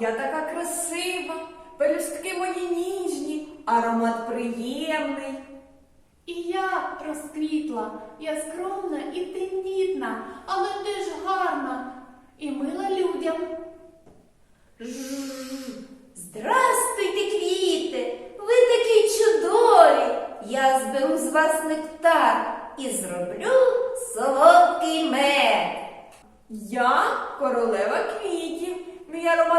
я така красива, пелюстки мої ніжні, аромат приємний. І я розквітла, я скромна і тендітна, але теж гарна і мила людям. Здрастуйте, квіти! Ви такі чудові! Я зберу з вас нектар і зроблю солодкий мед. Я королева квітів,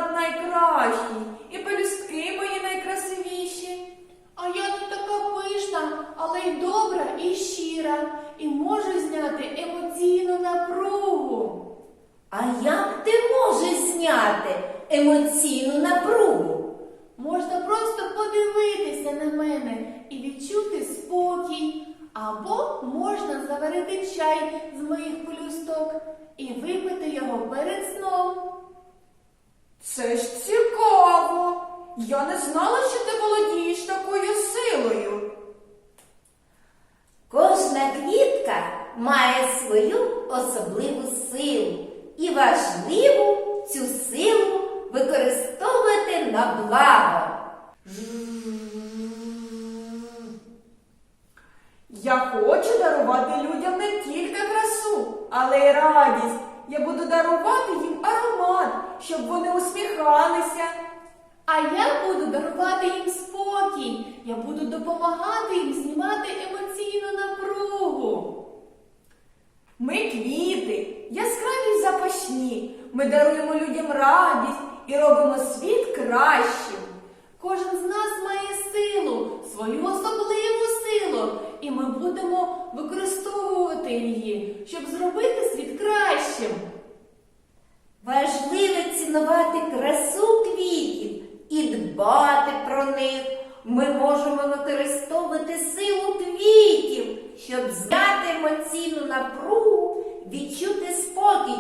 мій найкращий, і пелюстки мої найкрасивіші. А я не така пишна, але й добра і щира, і можу зняти емоційну напругу. А як ти можеш зняти емоційну напругу? Можна просто подивитися на мене і відчути спокій. Або можна заварити чай з моїх пелюсток і випити його перед сном. Це ж цікаво. Я не знала, що ти володієш такою силою. Кожна квітка має свою особливу силу і важливо цю силу використовувати на благо. Я хочу дарувати людям не тільки красу, але й радість. Я буду дарувати їм аромат, щоб вони усміхалися. А я буду дарувати їм спокій. Я буду допомагати їм знімати емоційну напругу. Ми квіти, яскраві запашні. Ми даруємо людям радість і робимо світ кращим. Кожен з нас має силу, свою особливу силу, і ми будемо використовувати її, щоб зробити світ кращим. Цінувати красу квітів і дбати про них. Ми можемо використовувати силу квітів, щоб зняти емоційну напругу, відчути спокій.